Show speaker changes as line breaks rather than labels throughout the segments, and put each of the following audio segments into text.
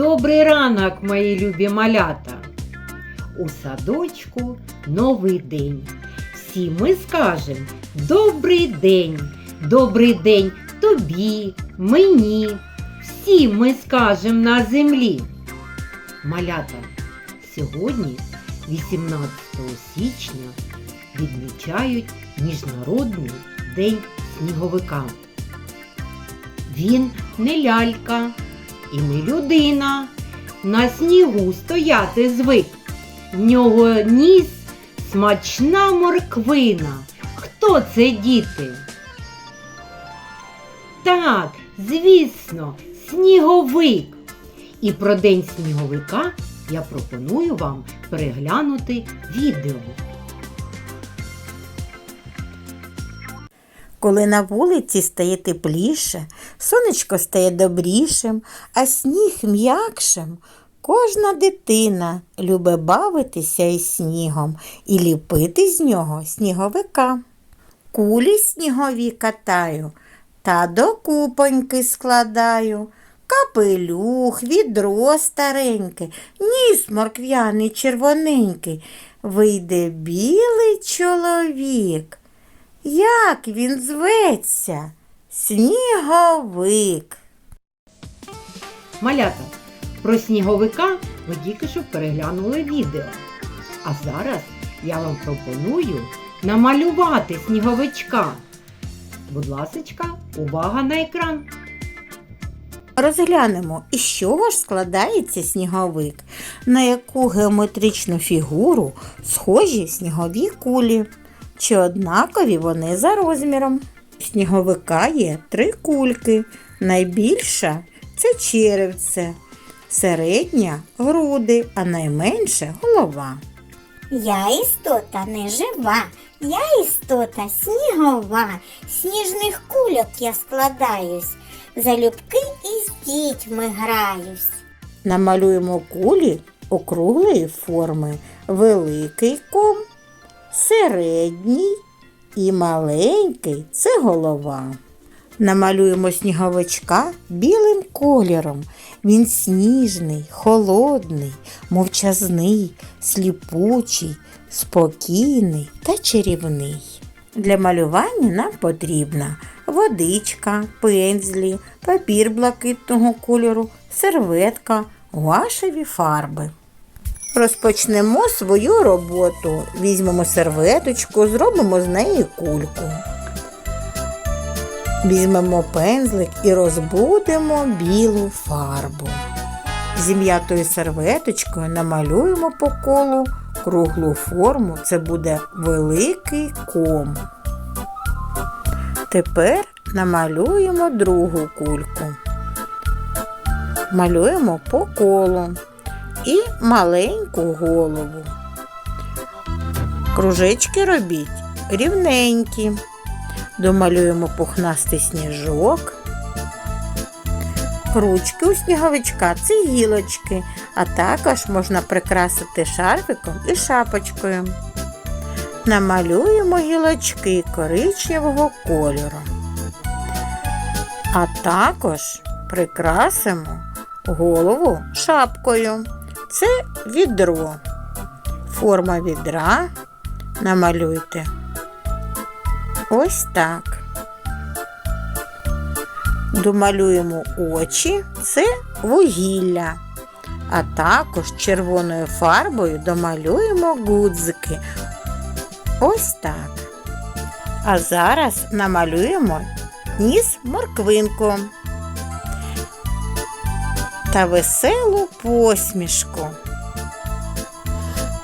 Добрий ранок, мої любі малята. У садочку новий день. Всі ми скажемо добрий день, добрий день тобі, мені. Всі ми скажемо на землі. Малята, сьогодні, 18 січня, відмічають Міжнародний день сніговика. Він не лялька і не людина. На снігу стояти звик. В нього ніс смачна морквина. Хто це діти? Так, звісно, сніговик. І про День сніговика я пропоную вам переглянути відео.
Коли на вулиці стає тепліше, сонечко стає добрішим, а сніг м'якшим, кожна дитина любить бавитися із снігом і ліпити з нього сніговика. Кулі снігові катаю та до купоньки складаю. Капелюх, відро стареньке, ніс морквяний червоненький. Вийде білий чоловік. Як він зветься? Сніговик.
Малята, про сніговика ви тільки що переглянули відео. А зараз я вам пропоную намалювати сніговичка. Будь ласочка, увага на екран.
Розглянемо, із чого ж складається сніговик, на яку геометричну фігуру схожі снігові кулі, чи однакові вони за розміром. У сніговика є три кульки. Найбільша це черевце, середня груди, а найменша голова.
Я істота не жива, я істота снігова, сніжних кульок я складаюсь, залюбки із дітьми граюсь.
Намалюємо кулі округлої форми, великий ком, середній і маленький це голова. Намалюємо сніговичка білим кольором. Він сніжний, холодний, мовчазний, сліпучий, спокійний та чарівний. Для малювання нам потрібна водичка, пензлі, папір блакитного кольору, серветка, гуашеві фарби. Розпочнемо свою роботу. Візьмемо серветочку, зробимо з неї кульку. Візьмемо пензлик і розбудемо білу фарбу. Зім'ятою серветочкою намалюємо по колу круглу форму. Це буде великий ком. Тепер намалюємо другу кульку. Малюємо по колу і маленьку голову. Кружечки робіть рівненькі. Домалюємо пухнастий сніжок. Ручки у сніговичка це гілочки, а також можна прикрасити шарфиком і шапочкою. Намалюємо гілочки коричневого кольору. А також прикрасимо голову шапкою. Це відро. Форма відра намалюйте. Ось так. Домалюємо очі, це вугілля. А також червоною фарбою домалюємо гудзики. Ось так. А зараз намалюємо ніс морквинку та веселу посмішку.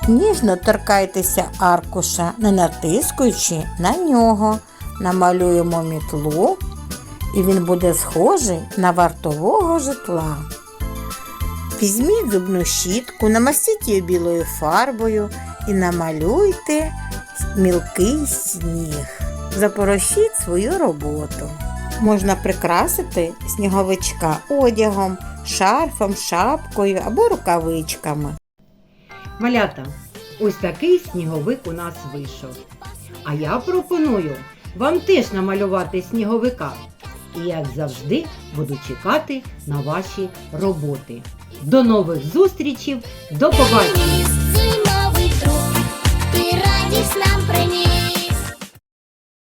Ніжно торкайтеся аркуша, не натискуючи на нього. Намалюємо мітлу, і він буде схожий на вартового житла. Візьміть зубну щітку, намастіть її білою фарбою і намалюйте мілкий сніг. Запорошіть свою роботу. Можна прикрасити сніговичка одягом, шарфом, шапкою або рукавичками.
Малята, ось такий сніговик у нас вийшов. А я пропоную вам теж намалювати сніговика. І, як завжди, буду чекати на ваші роботи. До нових зустрічів, до побачення! Зимовий друг, ти радість нам приніс.